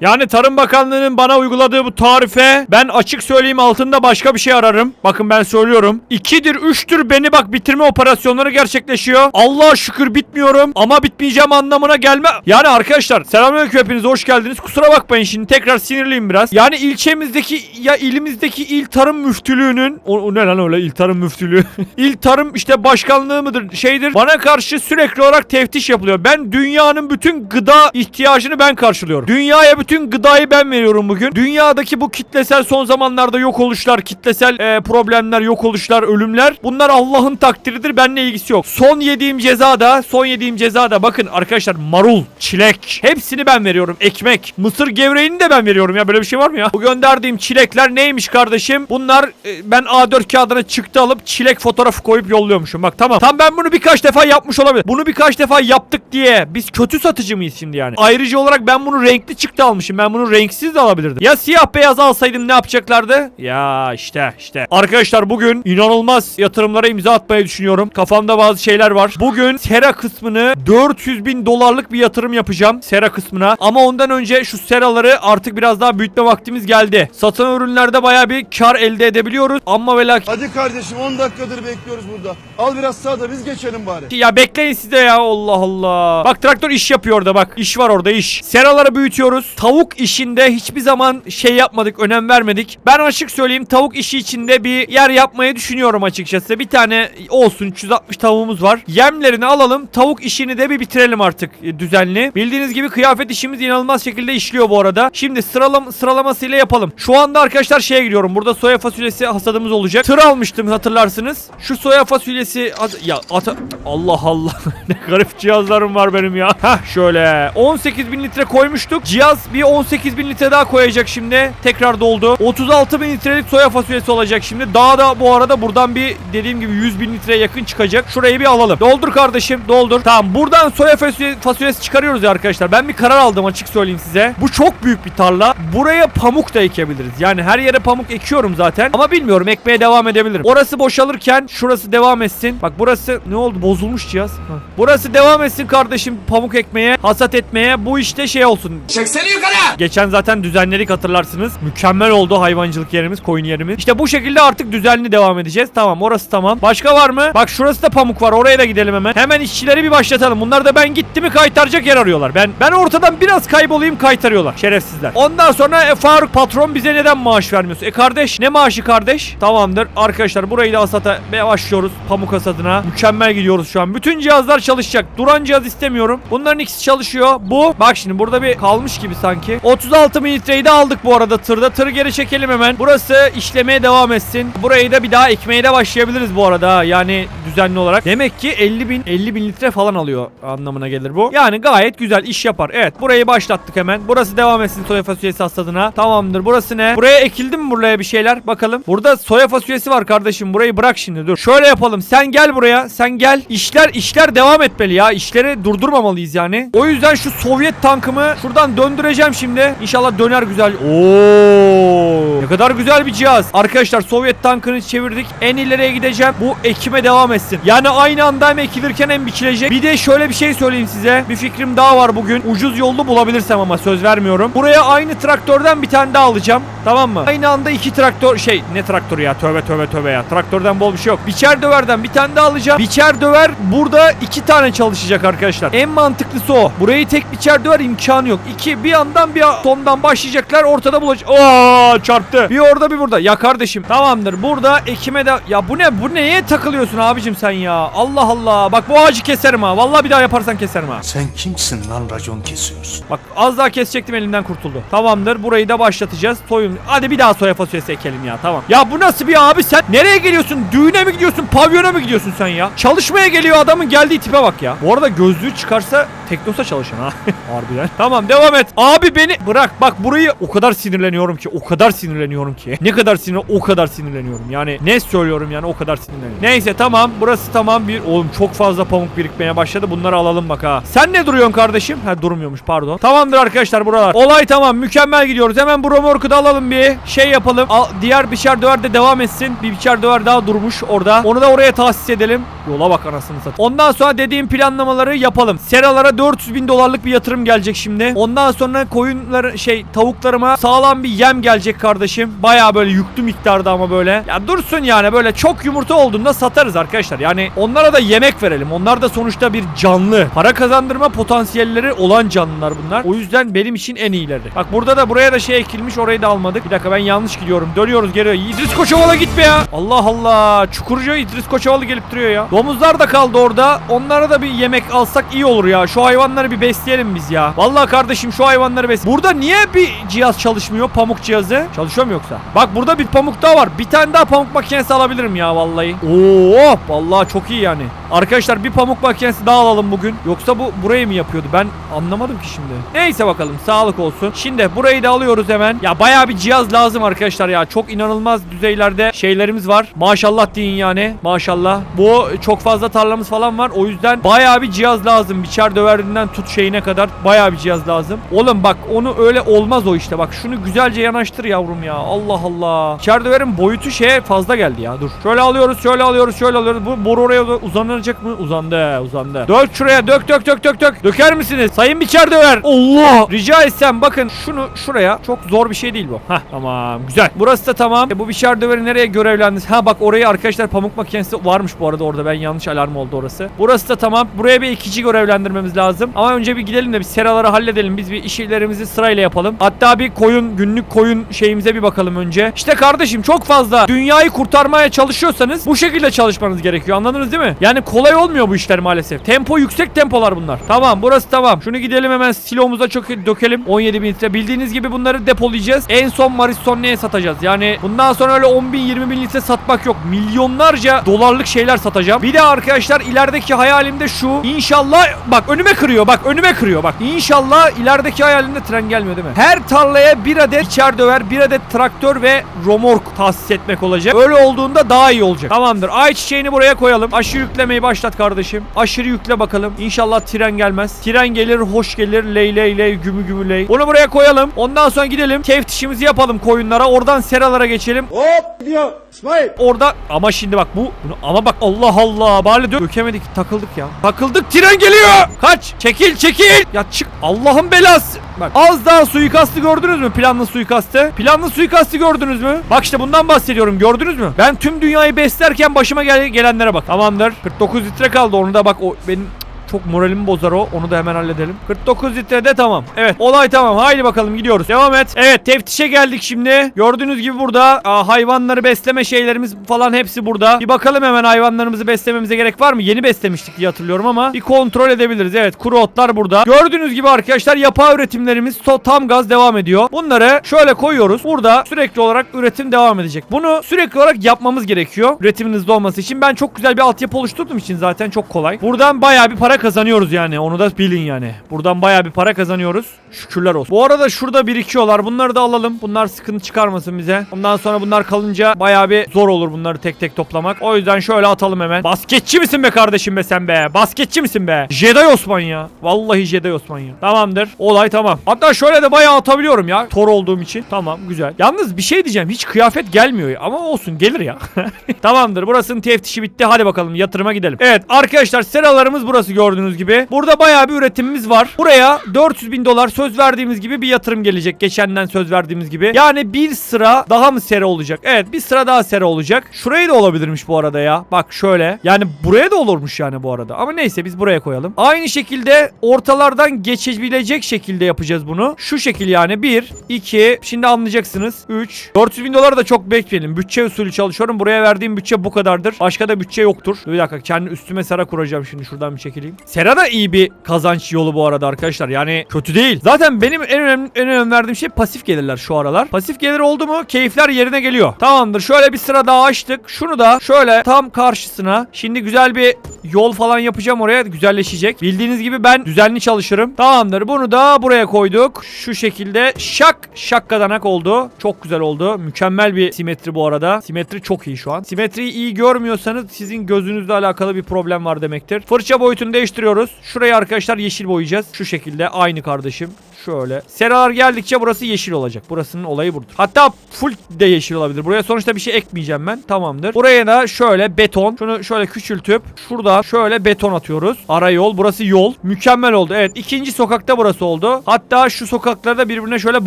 Yani Tarım Bakanlığı'nın bana uyguladığı bu tarife ben açık söyleyeyim altında başka bir şey ararım. Bakın ben söylüyorum. İkidir, üçtür beni bak bitirme operasyonları gerçekleşiyor. Allah'a şükür bitmiyorum ama bitmeyeceğim anlamına gelme. Yani arkadaşlar selamünaleyküm hepiniz hoş geldiniz. Kusura bakmayın şimdi tekrar sinirliyim biraz. Yani ilçemizdeki ya ilimizdeki il tarım müftülüğünün o, o ne lan öyle il tarım müftülüğü. il tarım işte başkanlığı mıdır şeydir. Bana karşı sürekli olarak teftiş yapılıyor. Ben dünyanın bütün gıda ihtiyacını ben karşılıyorum. Dünyaya bütün gıdayı ben veriyorum bugün. Dünyadaki bu kitlesel son zamanlarda yok oluşlar, kitlesel e, problemler, yok oluşlar, ölümler. Bunlar Allah'ın takdiridir. Benimle ilgisi yok. Son yediğim ceza da, son yediğim ceza da bakın arkadaşlar marul, çilek hepsini ben veriyorum. Ekmek, mısır gevreğini de ben veriyorum ya. Böyle bir şey var mı ya? Bu gönderdiğim çilekler neymiş kardeşim? Bunlar e, ben A4 kağıdına çıktı alıp çilek fotoğrafı koyup yolluyormuşum. Bak tamam. Tam ben bunu birkaç defa yapmış olabilir. Bunu birkaç defa yaptık diye biz kötü satıcı mıyız şimdi yani? Ayrıca olarak ben bunu renkli çıktı almışım. Ben bunu renksiz de alabilirdim. Ya siyah beyaz alsaydım ne yapacaklardı? Ya işte işte. Arkadaşlar bugün inanılmaz yatırımlara imza atmayı düşünüyorum. Kafamda bazı şeyler var. Bugün sera kısmını 400 bin dolarlık bir yatırım yapacağım. Sera kısmına. Ama ondan önce şu seraları artık biraz daha büyütme vaktimiz geldi. Satılan ürünlerde baya bir kar elde edebiliyoruz. Ama ve lakin Hadi kardeşim 10 dakikadır bekliyoruz burada. Al biraz sağda biz geçelim bari. Ya bekleyin siz de ya Allah Allah. Bak traktör iş yapıyor orada bak. İş var orada iş. Seraları büyütüyoruz. Tavuk işinde hiçbir zaman şey yapmadık, önem vermedik. Ben açık söyleyeyim tavuk işi içinde bir yer yapmayı düşünüyorum açıkçası. Bir tane olsun 360 tavuğumuz var. Yemlerini alalım. Tavuk işini de bir bitirelim artık e, düzenli. Bildiğiniz gibi kıyafet işimiz inanılmaz şekilde işliyor bu arada. Şimdi sıralam sıralamasıyla yapalım. Şu anda arkadaşlar şeye giriyorum. Burada soya fasulyesi hasadımız olacak. Tır almıştım hatırlarsınız. Şu soya fasulyesi ya ata Allah Allah ne garip cihazlarım var benim ya. Hah şöyle 18 bin litre koymuştuk. Cihaz bir 18 bin litre daha koyacak şimdi. Tekrar doldu. 36 bin litrelik soya fasulyesi olacak şimdi. Daha da bu arada buradan bir dediğim gibi 100 bin litreye yakın çıkacak. Şurayı bir alalım. Doldur kardeşim doldur. Tamam buradan soya fasulye, fasulyesi çıkarıyoruz ya arkadaşlar. Ben bir karar aldım açık söyleyeyim size. Bu çok büyük bir tarla. Buraya pamuk da ekebiliriz. Yani her yere pamuk ekiyorum zaten. Ama bilmiyorum ekmeye devam edebilirim. Orası boşalırken şurası devam etsin. Bak burası ne oldu bozulmuş cihaz. Burası devam etsin kardeşim pamuk ekmeye, hasat etmeye. Bu işte şey olsun. Çeksene yukarı. Geçen zaten düzenledik hatırlarsınız. Mükemmel oldu hayvancılık yerimiz, koyun yerimiz. İşte bu şekilde artık düzenli devam edeceğiz. Tamam orası tamam. Başka var mı? Bak şurası da pamuk var. Oraya da gidelim hemen. Hemen işçileri bir başlatalım. Bunlar da ben gitti mi kaytaracak yer arıyorlar. Ben ben ortadan biraz kaybolayım kaytarıyorlar. Şerefsizler. Ondan sonra e, Faruk patron bize neden maaş vermiyorsun? E kardeş ne maaşı kardeş? Tamamdır. Arkadaşlar burayı da hasata başlıyoruz. Pamuk hasadına. Mükemmel gidiyoruz şu an. Bütün cihazlar çalışacak. Duran cihaz istemiyorum. Bunların ikisi çalışıyor. Bu bak şimdi burada bir kalmış gibi sanki. 36 mililitreyi de aldık bu arada tırda. Tırı geri çekelim hemen. Burası işlemeye devam etsin. Burayı da bir daha ekmeye de başlayabiliriz bu arada. Yani düzenli olarak. Demek ki 50 bin 50 bin litre falan alıyor anlamına gelir bu. Yani gayet güzel iş yapar. Evet burayı başlattık hemen. Burası devam etsin soya fasulyesi hasadına. Tamamdır. Burası ne? Buraya ekildi mi buraya bir şeyler? Bakalım. Burada soya fasulyesi var kardeşim. Burayı bırak şimdi dur. Şöyle yapalım. Sen gel buraya. Sen gel. İşler işler devam etmeli ya. İşleri durdurmamalıyız yani. O yüzden şu Sovyet tankımı şuradan döndüreceğim şimdi. İnşallah döner güzel. Oo! Ne kadar güzel bir cihaz. Arkadaşlar Sovyet tankını çevirdik. En ileriye gideceğim. Bu ekime devam etsin. Yani aynı anda hem ekilirken hem biçilecek. Bir de şöyle bir şey söyleyeyim size. Bir fikrim daha var bugün. Ucuz yollu bulabilirsem ama söz vermiyorum. Buraya aynı traktörden bir tane daha alacağım. Tamam mı? Aynı anda iki traktör şey ne traktörü ya tövbe tövbe tövbe ya. Traktörden bol bir şey yok. Biçer döverden bir tane daha alacağım. Biçer döver burada iki tane çalışacak arkadaşlar. En mantıklısı o. Burayı tek biçer döver imkanı yok. İki bir yandan bir sondan başlayacaklar ortada bulacak. Oo çarptı. Bir orada bir burada. Ya kardeşim tamamdır. Burada ekime de ya bu ne bu neye takılıyorsun abicim sen ya? Allah Allah. Bak bu ağacı keserim ha. Vallahi bir daha yaparsan keserim ha. Sen kimsin lan racon kesiyorsun? Bak az daha kesecektim elinden kurtuldu. Tamamdır burayı da başlatacağız. Soyun. Hadi bir daha soya fasulyesi ekelim ya tamam. Ya bu nasıl bir abi sen nereye geliyorsun? Düğüne mi gidiyorsun? Pavyona mı gidiyorsun sen ya? Çalışmaya geliyor adamın geldiği tipe bak ya. Bu arada gözlüğü çıkarsa Teknosa çalışan ha. Harbiden. Tamam devam et. Abi beni bırak. Bak burayı o kadar sinirleniyorum ki. O kadar sinirleniyorum ki. Ne kadar sinir o kadar sinirleniyorum. Yani ne söylüyorum yani o kadar sinirleniyorum. Neyse tamam. Burası tamam bir. Oğlum çok fazla pamuk birikmeye başladı. Bunları alalım bak ha. Sen ne duruyorsun kardeşim? Ha durmuyormuş pardon. Tamamdır arkadaşlar buralar. Olay tamam. Mükemmel gidiyoruz. Hemen bu romorku da alalım bir şey yapalım. Al, diğer biçer döver de devam etsin. Bir biçer döver daha durmuş orada. Onu da oraya tahsis edelim. Yola bak anasını satayım. Ondan sonra dediğim planlamaları yapalım. Seralara 400 bin dolarlık bir yatırım gelecek şimdi. Ondan sonra koyunları şey tavuklarıma sağlam bir yem gelecek kardeşim. Baya böyle yüklü miktarda ama böyle. Ya dursun yani böyle çok yumurta olduğunda satarız arkadaşlar. Yani onlara da yemek verelim. Onlar da sonuçta bir canlı. Para kazandırma potansiyelleri olan canlılar bunlar. O yüzden benim için en iyileri. Bak burada da buraya da şey ekilmiş orayı da almadık. Bir dakika ben yanlış gidiyorum. Dönüyoruz geri. İdris Koçovalı gitme ya. Allah Allah. Çukurcu İdris Koçovalı gelip duruyor ya. Domuzlar da kaldı orada. Onlara da bir yemek alsak iyi olur ya. Şu hayvanları bir besleyelim biz ya. Vallahi kardeşim şu hayvanları bes. Burada niye bir cihaz çalışmıyor? Pamuk cihazı. Çalışıyor mu yoksa? Bak burada bir pamuk daha var. Bir tane daha pamuk makinesi alabilirim ya vallahi. Oo, vallahi çok iyi yani. Arkadaşlar bir pamuk makinesi daha alalım bugün. Yoksa bu burayı mı yapıyordu? Ben anlamadım ki şimdi. Neyse bakalım sağlık olsun. Şimdi burayı da alıyoruz hemen. Ya bayağı bir cihaz lazım arkadaşlar ya. Çok inanılmaz düzeylerde şeylerimiz var. Maşallah deyin yani. Maşallah. Bu çok fazla tarlamız falan var. O yüzden bayağı bir cihaz lazım. Biçer döverinden tut şeyine kadar bayağı bir cihaz lazım. Oğlum bak onu öyle olmaz o işte. Bak şunu güzelce yanaştır yavrum ya. Allah Allah. Biçer döverin boyutu şeye fazla geldi ya. Dur. Şöyle alıyoruz, şöyle alıyoruz, şöyle alıyoruz. Bu boru oraya uzanacak mı? Uzandı, uzandı. Dök şuraya, dök dök dök dök dök. Döker misiniz? Sayın biçer döver. Allah. Rica etsem bakın şunu şuraya. Çok zor bir şey değil bu. Hah tamam güzel. Burası da tamam. E, bu biçer döveri nereye görevlendiniz? Ha bak orayı arkadaşlar pamuk makinesi varmış bu arada orada. Ben yanlış alarm oldu orası. Burası da tamam. Buraya bir ikici görevlendirmemiz lazım. Ama önce bir gidelim de bir seraları halledelim. Biz bir işlerimizi sırayla yapalım. Hatta bir koyun günlük koyun şeyimize bir bakalım önce. İşte kardeşim çok fazla dünyayı kurtarmaya çalışıyorsanız bu şekilde çalışmanız gerekiyor. Anladınız değil mi? Yani kolay olmuyor bu işler maalesef. Tempo yüksek tempolar bunlar. Tamam burası tamam. Şunu gidelim hemen silomuza çok dökelim. 17 bin litre. Bildiğiniz gibi bunları depolayacağız. En son Marissonne'ye satacağız. Yani bundan sonra öyle 10 bin 20 bin litre satmak yok. Milyonlarca dolarlık şeyler satacağım. Bir de arkadaşlar ilerideki hayalim de şu. İnşallah bak önüme kırıyor. Bak önüme kırıyor. Bak İnşallah ilerideki hayalimde tren gelmiyor değil mi? Her tarlaya bir adet içer döver, bir adet traktör ve romork tahsis etmek olacak. Öyle olduğunda daha iyi olacak. Tamamdır. Ay çiçeğini buraya koyalım. Aşırı yüklemeyi başlat kardeşim. Aşırı yükle bakalım. İnşallah tren gelmez. Tren gelir, hoş gelir. Ley ley ley, gümü gümü ley. Bunu buraya koyalım. Ondan sonra gidelim. Teftişimizi yapalım koyunlara. Oradan seralara geçelim. Hop gidiyor. İsmail. Orada ama şimdi bak bu bunu, ama bak Allah Allah bari dö- dökemedik takıldık ya. Takıldık tren geliyor. Kaç çekil çekil. Ya çık Allah'ın belası. Bak az daha suikastı gördünüz mü? Planlı suikastı. Planlı suikastı gördünüz mü? Bak işte bundan bahsediyorum gördünüz mü? Ben tüm dünyayı beslerken başıma gel- gelenlere bak. Tamamdır. 49 litre kaldı onu da bak o benim çok moralimi bozar o. Onu da hemen halledelim. 49 litrede tamam. Evet olay tamam. Haydi bakalım gidiyoruz. Devam et. Evet teftişe geldik şimdi. Gördüğünüz gibi burada aa, hayvanları besleme şeylerimiz falan hepsi burada. Bir bakalım hemen hayvanlarımızı beslememize gerek var mı? Yeni beslemiştik diye hatırlıyorum ama bir kontrol edebiliriz. Evet kuru otlar burada. Gördüğünüz gibi arkadaşlar yapay üretimlerimiz tam gaz devam ediyor. Bunları şöyle koyuyoruz. Burada sürekli olarak üretim devam edecek. Bunu sürekli olarak yapmamız gerekiyor. Üretimin olması için. Ben çok güzel bir altyapı oluşturduğum için zaten çok kolay. Buradan bayağı bir para kazanıyoruz yani. Onu da bilin yani. Buradan bayağı bir para kazanıyoruz. Şükürler olsun. Bu arada şurada birikiyorlar. Bunları da alalım. Bunlar sıkıntı çıkarmasın bize. Ondan sonra bunlar kalınca bayağı bir zor olur bunları tek tek toplamak. O yüzden şöyle atalım hemen. Basketçi misin be kardeşim be sen be? Basketçi misin be? Jedi Osman ya. Vallahi Jedi Osman ya. Tamamdır. Olay tamam. Hatta şöyle de bayağı atabiliyorum ya. Tor olduğum için. Tamam güzel. Yalnız bir şey diyeceğim. Hiç kıyafet gelmiyor ama olsun gelir ya. Tamamdır. Burasının teftişi bitti. Hadi bakalım yatırıma gidelim. Evet arkadaşlar seralarımız burası gördüğünüz gibi. Burada bayağı bir üretimimiz var. Buraya 400 bin dolar söz verdiğimiz gibi bir yatırım gelecek. Geçenden söz verdiğimiz gibi. Yani bir sıra daha mı sera olacak? Evet bir sıra daha sera olacak. Şurayı da olabilirmiş bu arada ya. Bak şöyle. Yani buraya da olurmuş yani bu arada. Ama neyse biz buraya koyalım. Aynı şekilde ortalardan geçebilecek şekilde yapacağız bunu. Şu şekil yani 1, 2, şimdi anlayacaksınız. 3, 400 bin dolar da çok bekleyelim. Bütçe usulü çalışıyorum. Buraya verdiğim bütçe bu kadardır. Başka da bütçe yoktur. Bir dakika kendi üstüme sera kuracağım şimdi. Şuradan bir çekileyim. Sera da iyi bir kazanç yolu bu arada arkadaşlar. Yani kötü değil. Zaten benim en önemli en önem verdiğim şey pasif gelirler şu aralar. Pasif gelir oldu mu keyifler yerine geliyor. Tamamdır. Şöyle bir sıra daha açtık. Şunu da şöyle tam karşısına. Şimdi güzel bir yol falan yapacağım oraya. Güzelleşecek. Bildiğiniz gibi ben düzenli çalışırım. Tamamdır. Bunu da buraya koyduk. Şu şekilde şak şakkadanak oldu. Çok güzel oldu. Mükemmel bir simetri bu arada. Simetri çok iyi şu an. Simetriyi iyi görmüyorsanız sizin gözünüzle alakalı bir problem var demektir. Fırça boyutunu değiştiriyoruz. Şurayı arkadaşlar yeşil boyayacağız. Şu şekilde aynı kardeşim. Şöyle. Seralar geldikçe burası yeşil olacak. Burasının olayı budur. Hatta full de yeşil olabilir. Buraya sonuçta bir şey ekmeyeceğim ben. Tamamdır. Buraya da şöyle beton. Şunu şöyle küçültüp şurada şöyle beton atıyoruz. Ara yol. Burası yol. Mükemmel oldu. Evet. ikinci sokakta burası oldu. Hatta şu sokakları da birbirine şöyle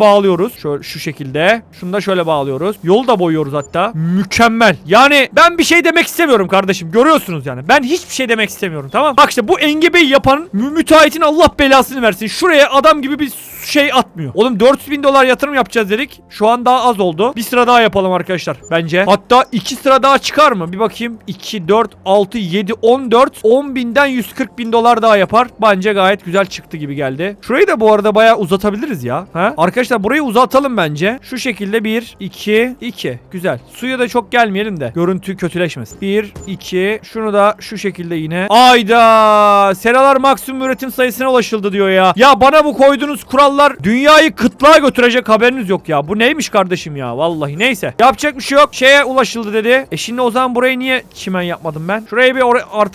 bağlıyoruz. Şöyle şu şekilde. Şunu da şöyle bağlıyoruz. Yolu da boyuyoruz hatta. Mükemmel. Yani ben bir şey demek istemiyorum kardeşim. Görüyorsunuz yani. Ben hiçbir şey demek istemiyorum. Tamam. Bak işte bu engebeyi yapan mü- müteahhitin Allah belasını versin. Şuraya adam gibi bir şey atmıyor. Oğlum 400 bin dolar yatırım yapacağız dedik. Şu an daha az oldu. Bir sıra daha yapalım arkadaşlar bence. Hatta iki sıra daha çıkar mı? Bir bakayım. 2, 4, 6, 7, 14. 10 binden 140 bin dolar daha yapar. Bence gayet güzel çıktı gibi geldi. Şurayı da bu arada bayağı uzatabiliriz ya. Ha? Arkadaşlar burayı uzatalım bence. Şu şekilde 1, 2, 2. Güzel. Suya da çok gelmeyelim de. Görüntü kötüleşmesin. 1, 2. Şunu da şu şekilde yine. Ayda. Seralar maksimum üretim sayısına ulaşıldı diyor ya. Ya bana bu koyduğunuz kurallar dünyayı kıtlığa götürecek haberiniz yok ya. Bu neymiş kardeşim ya? Vallahi neyse. Yapacak bir şey yok. Şeye ulaşıldı dedi. E şimdi o zaman burayı niye çimen yapmadım ben? Şurayı bir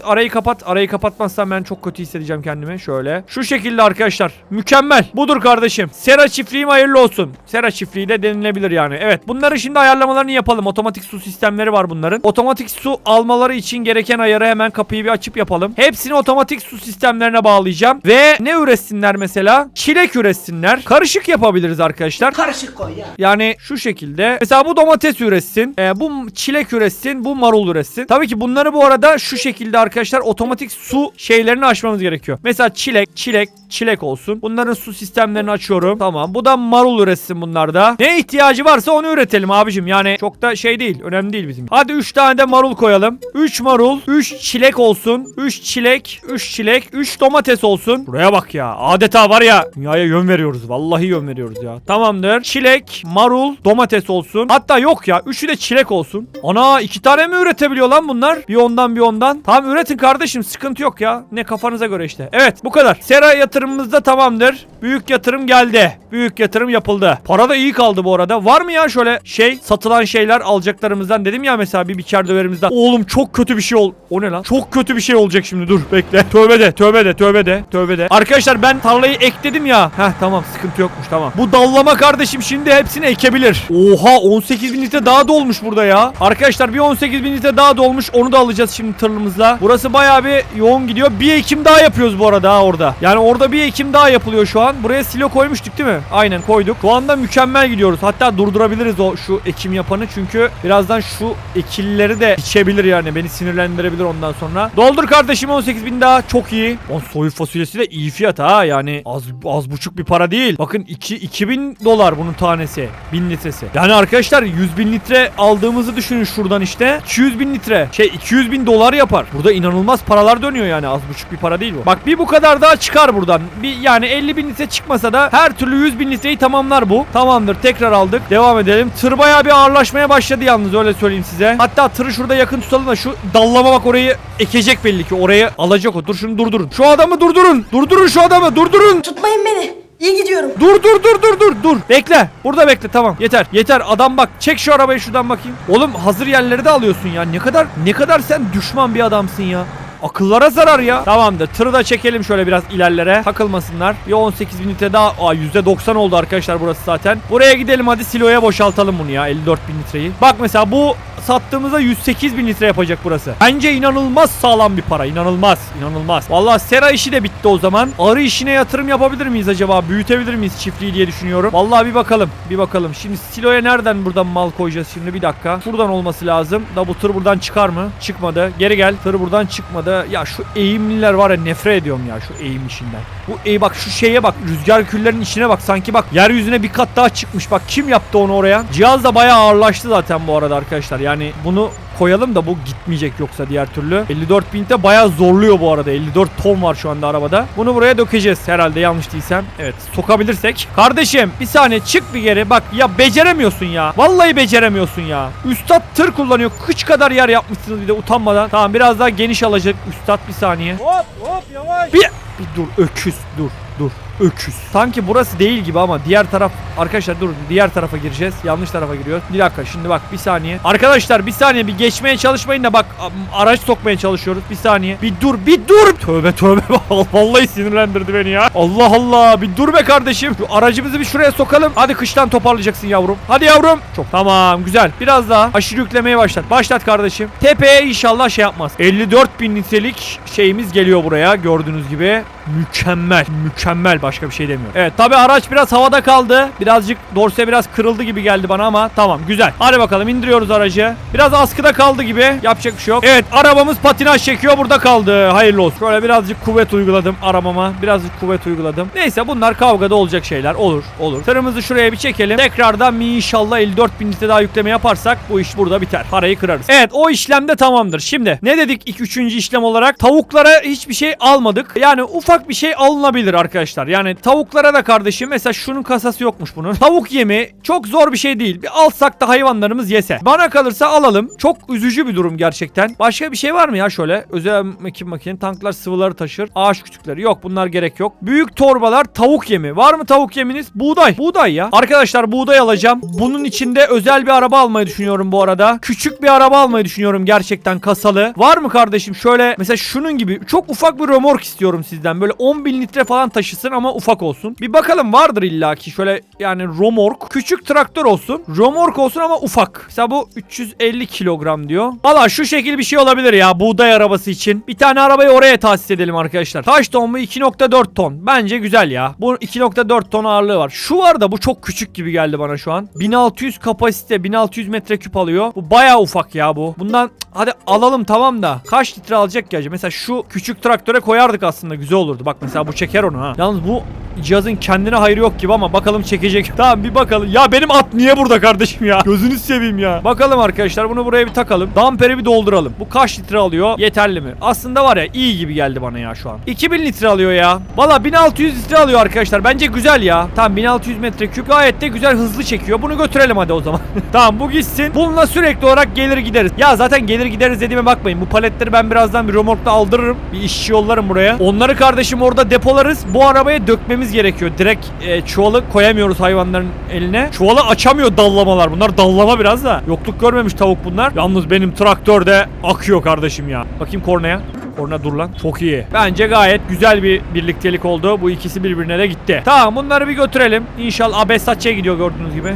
arayı kapat. Arayı kapatmazsam ben çok kötü hissedeceğim kendimi. Şöyle. Şu şekilde arkadaşlar. Mükemmel. Budur kardeşim. Sera çiftliğim hayırlı olsun. Sera çiftliği de denilebilir yani. Evet. Bunların şimdi ayarlamalarını yapalım. Otomatik su sistemleri var bunların. Otomatik su almaları için gereken ayarı hemen kapıyı bir açıp yapalım. Hepsini otomatik su sistemlerine bağlayacağım. Ve ne üretsinler mesela? Çilek üretsinler. Karışık yapabiliriz arkadaşlar. Karışık koy ya. Yani şu şekilde. Mesela bu domates üretsin. e, bu çilek üretsin. Bu marul üretsin. Tabii ki bunları bu arada şu şekilde arkadaşlar otomatik su şeylerini açmamız gerekiyor. Mesela çilek, çilek, çilek olsun. Bunların su sistemlerini açıyorum. Tamam. Bu da marul üretsin bunlarda. Ne ihtiyacı varsa onu üretelim abicim. Yani çok da şey değil. Önemli değil bizim. Hadi 3 tane de marul koyalım. 3 marul, 3 çilek olsun. 3 çilek, 3 çilek, 3 domates olsun. Buraya bak ya. Adeta var ya dünyaya yön veriyoruz. Vallahi yön veriyoruz ya. Tamamdır. Çilek, marul, domates olsun. Hatta yok ya. Üçü de çilek olsun. Ana iki tane mi üretebiliyor lan bunlar? Bir ondan bir ondan. Tamam üretin kardeşim. Sıkıntı yok ya. Ne kafanıza göre işte. Evet bu kadar. Sera yatırımımız da tamamdır. Büyük yatırım geldi. Büyük yatırım yapıldı. Para da iyi kaldı bu arada. Var mı ya şöyle şey satılan şeyler alacaklarımızdan dedim ya mesela bir biçer döverimizden. Oğlum çok kötü bir şey ol. O ne lan? Çok kötü bir şey olacak şimdi dur bekle. Tövbe de tövbe de tövbe de tövbe de. Arkadaşlar ben tarlayı ekledim ya. Heh tamam sıkıntı yokmuş tamam. Bu dallama kardeşim şimdi hepsini ekebilir. Oha 18 bin litre daha dolmuş burada ya. Arkadaşlar bir 18 bin litre daha dolmuş onu da alacağız şimdi tırımızla. Burası bayağı bir yoğun gidiyor. Bir ekim daha yapıyoruz bu arada ha orada. Yani orada bir ekim daha yapılıyor şu an. Buraya silo koymuştuk değil mi? Aynen koyduk. Şu anda mükemmel gidiyoruz. Hatta durdurabiliriz o şu ekim yapanı çünkü birazdan şu ekilleri de içebilir yani. Beni sinirlendirebilir ondan sonra. Doldur kardeşim 18 bin daha. Çok iyi. O soy fasulyesi de iyi fiyat ha. Yani az az buçuk bir para değil. Bakın 2 2000 dolar bunun tanesi. 1000 litresi. Yani arkadaşlar 100 bin litre aldığımızı düşünün şuradan işte. 200 bin litre. Şey 200 bin dolar yapar. Burada inanılmaz paralar dönüyor yani. Az buçuk bir para değil bu. Bak bir bu kadar daha çıkar buradan. Bir yani 50 bin litre çıkmasa da her türlü 100 bin litreyi tamamlar bu. Tamamdır tekrar aldık. Devam edelim. Tır bayağı bir ağırlaşmaya başladı yalnız öyle söyleyeyim size. Hatta tırı şurada yakın tutalım da şu dallama bak orayı ekecek belli ki. Orayı alacak o. Dur şunu durdurun. Şu adamı durdurun. Durdurun şu adamı. Durdurun. Tutmayın beni. İyi gidiyorum. Dur dur dur dur dur dur. Bekle. Burada bekle tamam. Yeter. Yeter. Adam bak. Çek şu arabayı şuradan bakayım. Oğlum hazır yerleri de alıyorsun ya. Ne kadar ne kadar sen düşman bir adamsın ya. Akıllara zarar ya. Tamamdır. Tırı da çekelim şöyle biraz ilerlere. Takılmasınlar. Bir 18 bin litre daha. Aa %90 oldu arkadaşlar burası zaten. Buraya gidelim hadi siloya boşaltalım bunu ya. 54 bin litreyi. Bak mesela bu sattığımızda 108 bin litre yapacak burası. Bence inanılmaz sağlam bir para. İnanılmaz. inanılmaz. Vallahi sera işi de bitti o zaman. Arı işine yatırım yapabilir miyiz acaba? Büyütebilir miyiz çiftliği diye düşünüyorum. Vallahi bir bakalım. Bir bakalım. Şimdi siloya nereden buradan mal koyacağız şimdi? Bir dakika. Şuradan olması lazım. Da bu tır buradan çıkar mı? Çıkmadı. Geri gel. Tır buradan çıkmadı. Ya şu eğimliler var ya nefret ediyorum ya şu eğim işinden. Bu eğ bak şu şeye bak. Rüzgar küllerinin içine bak. Sanki bak yeryüzüne bir kat daha çıkmış. Bak kim yaptı onu oraya? Cihaz da bayağı ağırlaştı zaten bu arada arkadaşlar. Yani bunu koyalım da bu gitmeyecek yoksa diğer türlü. 54 binte bayağı zorluyor bu arada. 54 ton var şu anda arabada. Bunu buraya dökeceğiz herhalde yanlış değilsem. Evet sokabilirsek. Kardeşim bir saniye çık bir geri. Bak ya beceremiyorsun ya. Vallahi beceremiyorsun ya. Üstad tır kullanıyor. Kıç kadar yer yapmışsınız bir de utanmadan. Tamam biraz daha geniş alacak. Üstad bir saniye. Hop hop yavaş. Bir, bir dur öküz dur dur Öküz. Sanki burası değil gibi ama diğer taraf arkadaşlar dur diğer tarafa gireceğiz. Yanlış tarafa giriyoruz. Bir dakika şimdi bak bir saniye. Arkadaşlar bir saniye bir geçmeye çalışmayın da bak araç sokmaya çalışıyoruz. Bir saniye. Bir dur bir dur. Tövbe tövbe. Vallahi sinirlendirdi beni ya. Allah Allah bir dur be kardeşim. Şu aracımızı bir şuraya sokalım. Hadi kıştan toparlayacaksın yavrum. Hadi yavrum. Çok tamam güzel. Biraz daha aşırı yüklemeye başlat. Başlat kardeşim. Tepeye inşallah şey yapmaz. 54 bin litrelik şeyimiz geliyor buraya gördüğünüz gibi. Mükemmel. Mükemmel başka bir şey demiyorum. Evet tabi araç biraz havada kaldı. Birazcık dorse biraz kırıldı gibi geldi bana ama tamam güzel. Hadi bakalım indiriyoruz aracı. Biraz askıda kaldı gibi. Yapacak bir şey yok. Evet arabamız patinaj çekiyor burada kaldı. Hayırlı olsun. Şöyle birazcık kuvvet uyguladım arabama. Birazcık kuvvet uyguladım. Neyse bunlar kavgada olacak şeyler. Olur olur. Tırımızı şuraya bir çekelim. Tekrardan bir inşallah 54 bin litre daha yükleme yaparsak bu iş burada biter. Parayı kırarız. Evet o işlem de tamamdır. Şimdi ne dedik ilk üçüncü işlem olarak? Tavuklara hiçbir şey almadık. Yani ufak bir şey alınabilir arkadaşlar. Yani tavuklara da kardeşim mesela şunun kasası yokmuş bunun. Tavuk yemi çok zor bir şey değil. Bir alsak da hayvanlarımız yese. Bana kalırsa alalım. Çok üzücü bir durum gerçekten. Başka bir şey var mı ya şöyle? Özel mekin makine tanklar sıvıları taşır. Ağaç kütükleri yok. Bunlar gerek yok. Büyük torbalar tavuk yemi. Var mı tavuk yeminiz? Buğday. Buğday ya. Arkadaşlar buğday alacağım. Bunun içinde özel bir araba almayı düşünüyorum bu arada. Küçük bir araba almayı düşünüyorum gerçekten kasalı. Var mı kardeşim şöyle mesela şunun gibi çok ufak bir römork istiyorum sizden. Böyle 10 bin litre falan taşısın ama ufak olsun. Bir bakalım vardır illaki şöyle yani romork. Küçük traktör olsun. Romork olsun ama ufak. Mesela bu 350 kilogram diyor. Valla şu şekil bir şey olabilir ya buğday arabası için. Bir tane arabayı oraya tahsis edelim arkadaşlar. Kaç ton bu? 2.4 ton. Bence güzel ya. Bu 2.4 ton ağırlığı var. Şu var da bu çok küçük gibi geldi bana şu an. 1600 kapasite 1600 metreküp alıyor. Bu baya ufak ya bu. Bundan hadi alalım tamam da kaç litre alacak ki acaba? Mesela şu küçük traktöre koyardık aslında güzel olurdu. Bak mesela bu çeker onu ha. Yalnız bu お cihazın kendine hayrı yok gibi ama bakalım çekecek. Tamam bir bakalım. Ya benim at niye burada kardeşim ya? Gözünü seveyim ya. Bakalım arkadaşlar bunu buraya bir takalım. Damperi bir dolduralım. Bu kaç litre alıyor? Yeterli mi? Aslında var ya iyi gibi geldi bana ya şu an. 2000 litre alıyor ya. Valla 1600 litre alıyor arkadaşlar. Bence güzel ya. Tamam 1600 metreküp gayet de güzel hızlı çekiyor. Bunu götürelim hadi o zaman. tamam bu gitsin. Bununla sürekli olarak gelir gideriz. Ya zaten gelir gideriz dediğime bakmayın. Bu paletleri ben birazdan bir remorkla aldırırım. Bir işçi yollarım buraya. Onları kardeşim orada depolarız. Bu arabaya dökmemiz gerekiyor. Direkt e, çuvalı koyamıyoruz hayvanların eline. Çuvalı açamıyor dallamalar. Bunlar dallama biraz da. Yokluk görmemiş tavuk bunlar. Yalnız benim traktör de akıyor kardeşim ya. Bakayım kornaya. Korna dur lan. Çok iyi. Bence gayet güzel bir birliktelik oldu. Bu ikisi birbirine de gitti. Tamam bunları bir götürelim. İnşallah Abesatçı'ya gidiyor gördüğünüz gibi.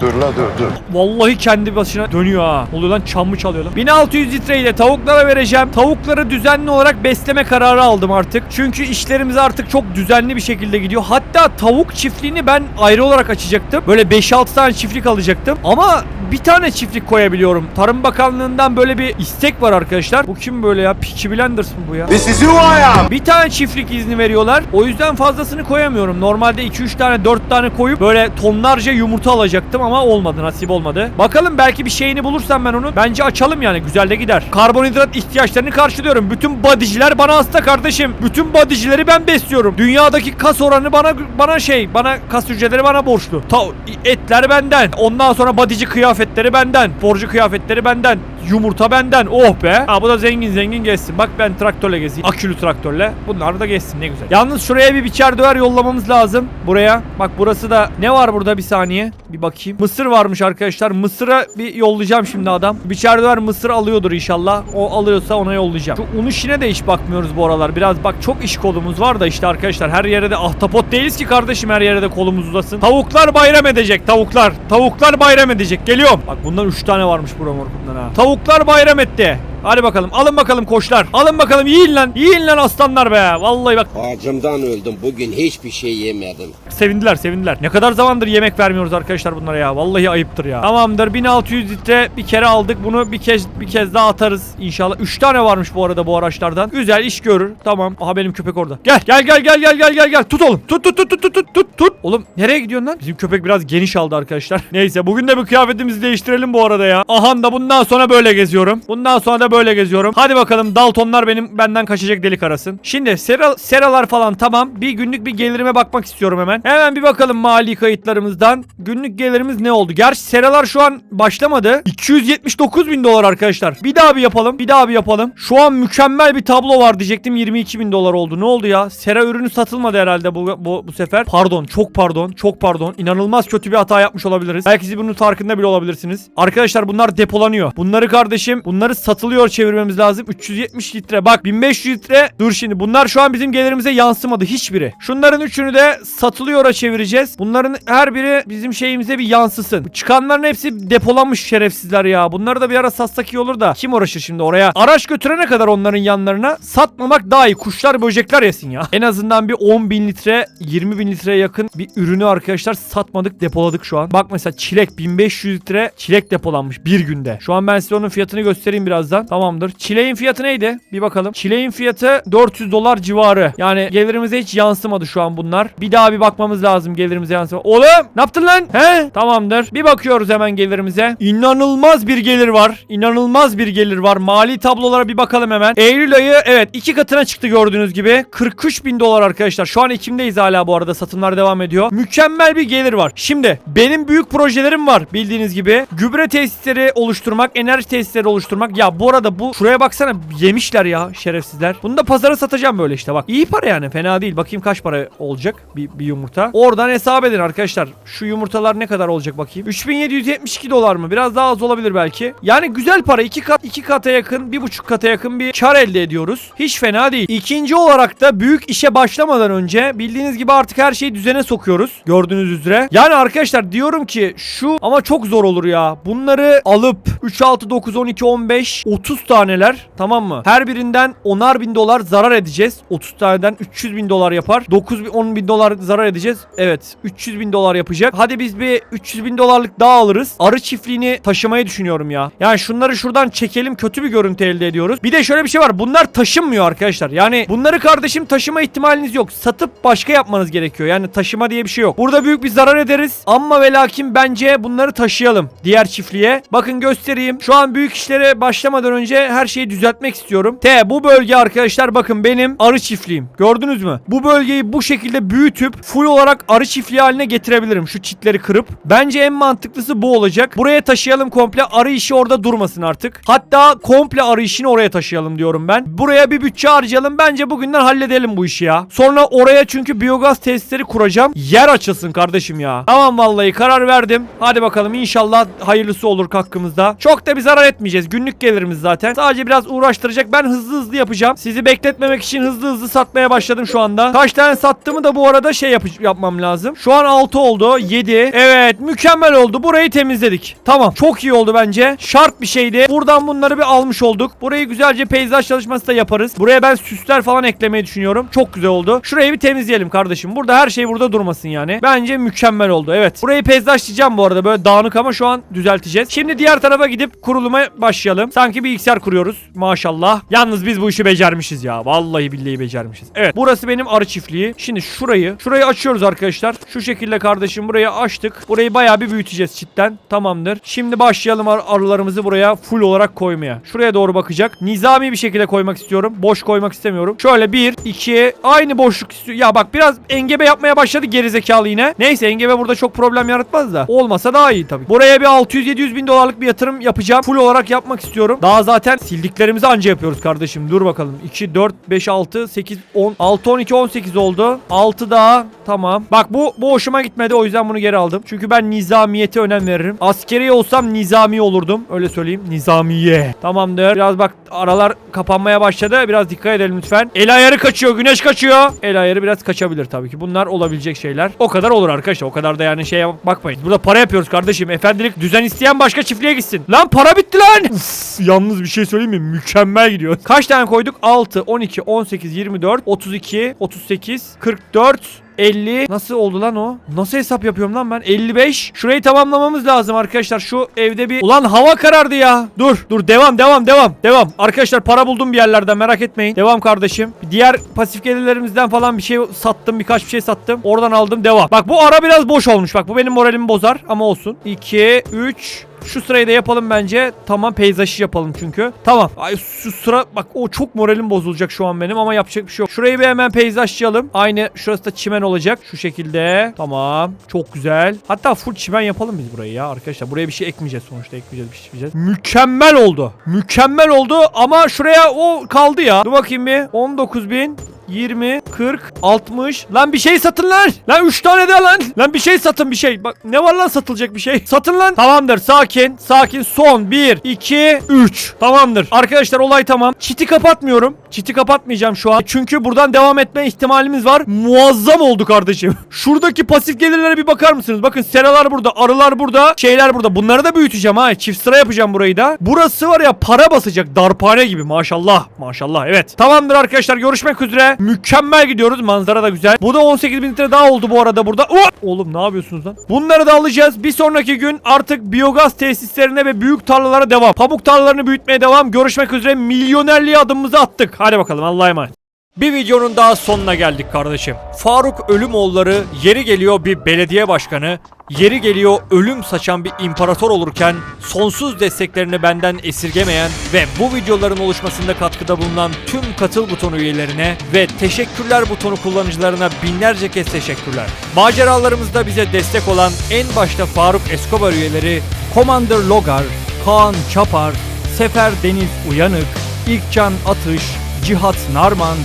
Dur la dur dur. Vallahi kendi başına dönüyor ha. Oluyor lan çam mı çalıyor lan? 1600 litreyi de tavuklara vereceğim. Tavukları düzenli olarak besleme kararı aldım artık. Çünkü işlerimiz artık çok düzenli bir şekilde gidiyor. Hatta tavuk çiftliğini ben ayrı olarak açacaktım. Böyle 5-6 tane çiftlik alacaktım. Ama bir tane çiftlik koyabiliyorum. Tarım Bakanlığı'ndan böyle bir istek var arkadaşlar. Bu kim böyle ya? Peaky Blinders mı bu ya? This is who I am. Bir tane çiftlik izni veriyorlar. O yüzden fazlasını koyamıyorum. Normalde 2-3 tane 4 tane koyup böyle tonlarca yumurta alacaktım ama olmadı nasip olmadı. Bakalım belki bir şeyini bulursam ben onu. Bence açalım yani güzel de gider. Karbonhidrat ihtiyaçlarını karşılıyorum. Bütün bodyciler bana hasta kardeşim. Bütün bodycileri ben besliyorum. Dünyadaki kas oranı bana bana şey bana kas hücreleri bana borçlu. Ta, etler benden. Ondan sonra bodyci kıyafetleri benden. Sporcu kıyafetleri benden. Yumurta benden. Oh be. Ha bu da zengin zengin gezsin. Bak ben traktörle gezeyim. Akülü traktörle. Bunlar da gezsin ne güzel. Yalnız şuraya bir biçer döver yollamamız lazım. Buraya. Bak burası da ne var burada bir saniye. Bir bakayım. Mısır varmış arkadaşlar. Mısır'a bir yollayacağım şimdi adam. Biçer döver mısır alıyordur inşallah. O alıyorsa ona yollayacağım. Şu un işine de hiç bakmıyoruz bu aralar. Biraz bak çok iş kolumuz var da işte arkadaşlar. Her yere de ahtapot değiliz ki kardeşim her yere de kolumuz uzasın. Tavuklar bayram edecek tavuklar. Tavuklar bayram edecek. Geliyorum. Bak bundan 3 tane varmış bu remorkundan ha. Tavuklar bayram etti. Hadi bakalım alın bakalım koçlar. Alın bakalım yiyin lan. Yiyin lan aslanlar be. Vallahi bak Acımdan öldüm. Bugün hiçbir şey yemedim. sevindiler sevindiler. Ne kadar zamandır yemek vermiyoruz arkadaşlar bunlara ya. Vallahi ayıptır ya. Tamamdır 1600 litre bir kere aldık. Bunu bir kez bir kez daha atarız inşallah. 3 tane varmış bu arada bu araçlardan. Güzel iş görür. Tamam. Aha benim köpek orada. Gel gel gel gel gel gel gel gel. Tut oğlum. Tut tut tut tut tut tut tut tut. Oğlum nereye gidiyorsun lan? Bizim köpek biraz geniş aldı arkadaşlar. Neyse bugün de bir kıyafetimizi değiştirelim bu arada ya. Aha da bundan sonra böyle geziyorum. Bundan sonra da böyle geziyorum. Hadi bakalım Daltonlar benim benden kaçacak delik arasın. Şimdi sera, seralar falan tamam. Bir günlük bir gelirime bakmak istiyorum hemen. Hemen bir bakalım mali kayıtlarımızdan. Günlük gelirimiz ne oldu? Gerçi seralar şu an başlamadı. 279 bin dolar arkadaşlar. Bir daha bir yapalım. Bir daha bir yapalım. Şu an mükemmel bir tablo var diyecektim. 22 bin dolar oldu. Ne oldu ya? Sera ürünü satılmadı herhalde bu, bu, bu sefer. Pardon. Çok pardon. Çok pardon. İnanılmaz kötü bir hata yapmış olabiliriz. Belki siz bunun farkında bile olabilirsiniz. Arkadaşlar bunlar depolanıyor. Bunları kardeşim bunları satılıyor çevirmemiz lazım. 370 litre. Bak 1500 litre. Dur şimdi. Bunlar şu an bizim gelirimize yansımadı hiçbiri. Şunların üçünü de satılıyora çevireceğiz. Bunların her biri bizim şeyimize bir yansısın. Çıkanların hepsi depolanmış şerefsizler ya. Bunları da bir ara satsak iyi olur da. Kim uğraşır şimdi oraya? Araç götürene kadar onların yanlarına satmamak daha iyi. Kuşlar böcekler yesin ya. En azından bir 10 bin litre 20 bin litreye yakın bir ürünü arkadaşlar satmadık depoladık şu an. Bak mesela çilek 1500 litre çilek depolanmış bir günde. Şu an ben size onun fiyatını göstereyim birazdan. Tamamdır. Çileğin fiyatı neydi? Bir bakalım. Çileğin fiyatı 400 dolar civarı. Yani gelirimize hiç yansımadı şu an bunlar. Bir daha bir bakmamız lazım gelirimize yansımadı. Oğlum ne yaptın lan? He? Tamamdır. Bir bakıyoruz hemen gelirimize. İnanılmaz bir gelir var. İnanılmaz bir gelir var. Mali tablolara bir bakalım hemen. Eylül ayı evet iki katına çıktı gördüğünüz gibi. 43 bin dolar arkadaşlar. Şu an Ekim'deyiz hala bu arada. Satımlar devam ediyor. Mükemmel bir gelir var. Şimdi benim büyük projelerim var bildiğiniz gibi. Gübre tesisleri oluşturmak, enerji tesisleri oluşturmak. Ya bu arada bu şuraya baksana yemişler ya şerefsizler. Bunu da pazara satacağım böyle işte bak. İyi para yani fena değil. Bakayım kaç para olacak bir, bir yumurta. Oradan hesap edin arkadaşlar. Şu yumurtalar ne kadar olacak bakayım. 3772 dolar mı? Biraz daha az olabilir belki. Yani güzel para. iki kat iki kata yakın, bir buçuk kata yakın bir kar elde ediyoruz. Hiç fena değil. İkinci olarak da büyük işe başlamadan önce bildiğiniz gibi artık her şeyi düzene sokuyoruz. Gördüğünüz üzere. Yani arkadaşlar diyorum ki şu ama çok zor olur ya. Bunları alıp 3, 6, 9, 12, 15, 30 taneler tamam mı? Her birinden 10'ar bin dolar zarar edeceğiz. 30 taneden 300 bin dolar yapar. 9 bin, 10 bin dolar zarar edeceğiz. Evet 300 bin dolar yapacak. Hadi biz bir 300 bin dolarlık daha alırız. Arı çiftliğini taşımayı düşünüyorum ya. Yani şunları şuradan çekelim kötü bir görüntü elde ediyoruz. Bir de şöyle bir şey var. Bunlar taşınmıyor arkadaşlar. Yani bunları kardeşim taşıma ihtimaliniz yok. Satıp başka yapmanız gerekiyor. Yani taşıma diye bir şey yok. Burada büyük bir zarar ederiz. Ama ve lakin bence bunları taşıyalım. Diğer çiftliğe. Bakın göstereyim. Şu an büyük işlere başlamadan önce her şeyi düzeltmek istiyorum. T bu bölge arkadaşlar bakın benim arı çiftliğim. Gördünüz mü? Bu bölgeyi bu şekilde büyütüp full olarak arı çiftliği haline getirebilirim. Şu çitleri kırıp. Bence en mantıklısı bu olacak. Buraya taşıyalım komple. Arı işi orada durmasın artık. Hatta komple arı işini oraya taşıyalım diyorum ben. Buraya bir bütçe harcayalım. Bence bugünden halledelim bu işi ya. Sonra oraya çünkü biyogaz tesisleri kuracağım. Yer açılsın kardeşim ya. Tamam vallahi karar verdim. Hadi bakalım inşallah hayırlısı olur hakkımızda. Çok da bir zarar etmeyeceğiz. Günlük gelirimiz zaten. Sadece biraz uğraştıracak. Ben hızlı hızlı yapacağım. Sizi bekletmemek için hızlı hızlı satmaya başladım şu anda. Kaç tane sattığımı da bu arada şey yap- yapmam lazım. Şu an 6 oldu. 7. Evet mükemmel oldu. Burayı temizledik. Tamam. Çok iyi oldu bence. Şart bir şeydi. Buradan bunları bir almış olduk. Burayı güzelce peyzaj çalışması da yaparız. Buraya ben süsler falan eklemeyi düşünüyorum. Çok güzel oldu. Şurayı bir temizleyelim kardeşim. Burada her şey burada durmasın yani. Bence mükemmel oldu. Evet. Burayı peyzajlayacağım bu arada. Böyle dağınık ama şu an düzelteceğiz. Şimdi diğer tarafa gidip kuruluma başlayalım. Sanki bilgisayar kuruyoruz. Maşallah. Yalnız biz bu işi becermişiz ya. Vallahi billahi becermişiz. Evet. Burası benim arı çiftliği. Şimdi şurayı. Şurayı açıyoruz arkadaşlar. Şu şekilde kardeşim burayı açtık. Burayı bayağı bir büyüteceğiz çitten. Tamamdır. Şimdi başlayalım ar- arılarımızı buraya full olarak koymaya. Şuraya doğru bakacak. Nizami bir şekilde koymak istiyorum. Boş koymak istemiyorum. Şöyle bir, iki, aynı boşluk istiyor. Ya bak biraz engebe yapmaya başladı gerizekalı yine. Neyse engebe burada çok problem yaratmaz da. Olmasa daha iyi tabii. Buraya bir 600-700 bin dolarlık bir yatırım yapacağım. Full olarak yapmak istiyorum. Daha zaten sildiklerimizi anca yapıyoruz kardeşim. Dur bakalım. 2, 4, 5, 6, 8, 10. 6, 12, 18 oldu. 6 daha. Tamam. Bak bu, bu hoşuma gitmedi. O yüzden bunu geri aldım. Çünkü ben nizamiyete önem veririm. Askeri olsam nizami olurdum. Öyle söyleyeyim. Nizamiye. Tamamdır. Biraz bak aralar kapanmaya başladı. Biraz dikkat edelim lütfen. El ayarı kaçıyor. Güneş kaçıyor. El ayarı biraz kaçabilir tabii ki. Bunlar olabilecek şeyler. O kadar olur arkadaşlar. O kadar da yani şeye bakmayın. Burada para yapıyoruz kardeşim. Efendilik düzen isteyen başka çiftliğe gitsin. Lan para bitti lan. Uf, yalnız bir şey söyleyeyim mi? Mükemmel gidiyor. Kaç tane koyduk? 6, 12, 18, 24, 32, 38, 44, 50 Nasıl oldu lan o? Nasıl hesap yapıyorum lan ben? 55 Şurayı tamamlamamız lazım arkadaşlar. Şu evde bir Ulan hava karardı ya. Dur dur. Devam devam devam Devam. Arkadaşlar para buldum bir yerlerden. Merak etmeyin. Devam kardeşim. Diğer pasif gelirlerimizden falan bir şey sattım. Birkaç bir şey sattım. Oradan aldım. Devam. Bak bu ara biraz boş olmuş. Bak bu benim moralimi bozar ama olsun. 2 3 Şu sırayı da yapalım bence. Tamam peyzajı yapalım çünkü. Tamam. Ay şu sıra bak o çok moralim bozulacak şu an benim ama yapacak bir şey yok. Şurayı bir hemen peyzajlayalım. Aynı şurası da çimen olacak. Şu şekilde. Tamam. Çok güzel. Hatta full çimen yapalım biz burayı ya arkadaşlar. Buraya bir şey ekmeyeceğiz sonuçta. Ekmeyeceğiz bir şey ekmeyeceğiz. Mükemmel oldu. Mükemmel oldu ama şuraya o kaldı ya. Dur bakayım bir. 19 bin. 20, 40, 60. Lan bir şey satın lan. Lan 3 tane de lan. Lan bir şey satın bir şey. Bak ne var lan satılacak bir şey. Satın lan. Tamamdır sakin. Sakin. Son 1, 2, 3. Tamamdır. Arkadaşlar olay tamam. Çiti kapatmıyorum. Çiti kapatmayacağım şu an. Çünkü buradan devam etme ihtimalimiz var. Muazzam oldu kardeşim. Şuradaki pasif gelirlere bir bakar mısınız? Bakın seralar burada, arılar burada, şeyler burada. Bunları da büyüteceğim ha. Çift sıra yapacağım burayı da. Burası var ya para basacak. Darphane gibi maşallah. Maşallah evet. Tamamdır arkadaşlar görüşmek üzere. Mükemmel gidiyoruz. Manzara da güzel. Bu da 18 bin litre daha oldu bu arada burada. Oh! Oğlum ne yapıyorsunuz lan? Bunları da alacağız. Bir sonraki gün artık biyogaz tesislerine ve büyük tarlalara devam. Pamuk tarlalarını büyütmeye devam. Görüşmek üzere. Milyonerliğe adımımızı attık. Hadi bakalım Allah'a emanet. Bir videonun daha sonuna geldik kardeşim. Faruk Ölümoğulları yeri geliyor bir belediye başkanı, yeri geliyor ölüm saçan bir imparator olurken sonsuz desteklerini benden esirgemeyen ve bu videoların oluşmasında katkıda bulunan tüm katıl butonu üyelerine ve teşekkürler butonu kullanıcılarına binlerce kez teşekkürler. Maceralarımızda bize destek olan en başta Faruk Escobar üyeleri Commander Logar, Kaan Çapar, Sefer Deniz Uyanık, İlkcan Atış, Cihat Narman,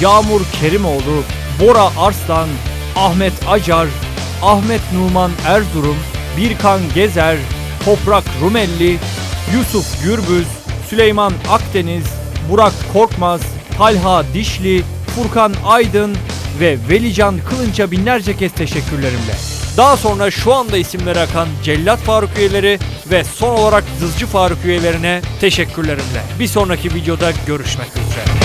Yağmur Kerimoğlu, Bora Arslan, Ahmet Acar, Ahmet Numan Erzurum, Birkan Gezer, Toprak Rumelli, Yusuf Gürbüz, Süleyman Akdeniz, Burak Korkmaz, Talha Dişli, Furkan Aydın ve Velican Kılınç'a binlerce kez teşekkürlerimle. Daha sonra şu anda isimleri akan Cellat Faruk üyeleri ve son olarak Dızcı Faruk üyelerine teşekkürlerimle. Bir sonraki videoda görüşmek üzere.